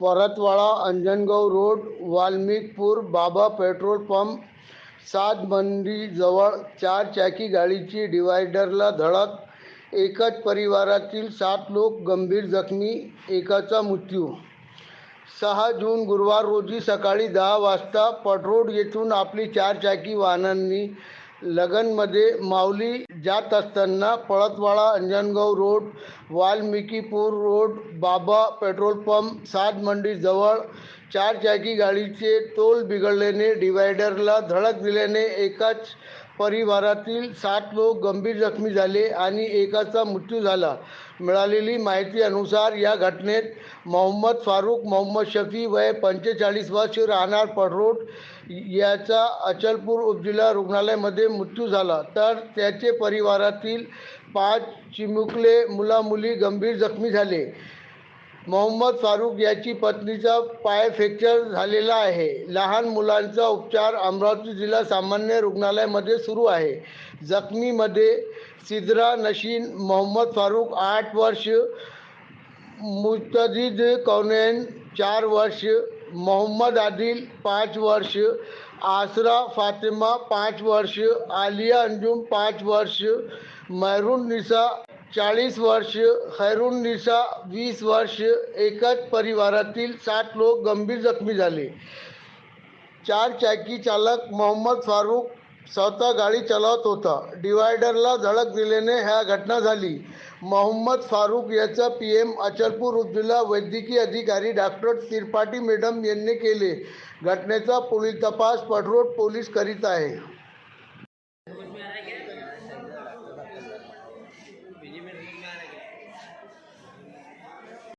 Paratwada Anjangaon road वाल्मिकपूर बाबा petrol pump सात चार चारचाकी गाडीची डिवायडरला धडक. एकच परिवारातील सात लोक गंभीर जखमी एकाचा मृत्यू. सहा जून गुरुवार रोजी सकाळी दहा वाजता पटरोड येथून आपली चारचाकी वाहनांनी लगनमध्ये माऊली जात असताना Paltwada Anjangaon road Valmikipur road Baba petrol pump सात मंडीजवळ चारचाकी गाडीचे तोल बिघडल्याने डिवायडरला धडक दिल्याने एकाच परिवारातील सात लोक गंभीर जखमी झाले आणि एकाचा मृत्यू झाला. मिळालेली माहिती अनुसार या घटनेत मोहम्मद फारूक मोहम्मद शफी वय पंचेचाळीस वर्ष राहणार पडरोड याचा अचलपूर उपजिल्हा रुग्णालयामध्ये मृत्यू झाला. तर त्याचे परिवारातील पाच चिमुकले मुलामुली गंभीर जखमी झाले. मोहम्मद फारूक याची पत्नीचा पाय फ्रॅक्चर झालेला आहे. लहान मुलांचा उपचार अमरावती जिल्हा सामान्य रुग्णालयामध्ये सुरू आहे. जखमीमध्ये सिद्रा नशीन मोहम्मद फारूक आठ वर्ष मुस्तदीद कौनेन चार वर्ष मोहम्मद आदिल पाच वर्ष आसरा फातिमा पाच वर्ष आलिया अंजुम पाच वर्ष मैरून निसा चाळीस वर्ष खैरून निसा वीस वर्ष एकच परिवारातील सात लोक गंभीर जखमी झाले. चार चाकी चालक मोहम्मद फारूक स्वतः गाडी चालवत होता. डिवायडरला धडक दिल्याने ह्या घटना झाली. मोहम्मद फारूक याचा पी एम अचलपूर उपजिल्हा वैद्यकीय अधिकारी डॉक्टर त्रिपाठी मॅडम यांनी केले. घटनेचा पुढील तपास पडरोड पोलीस करीत आहे.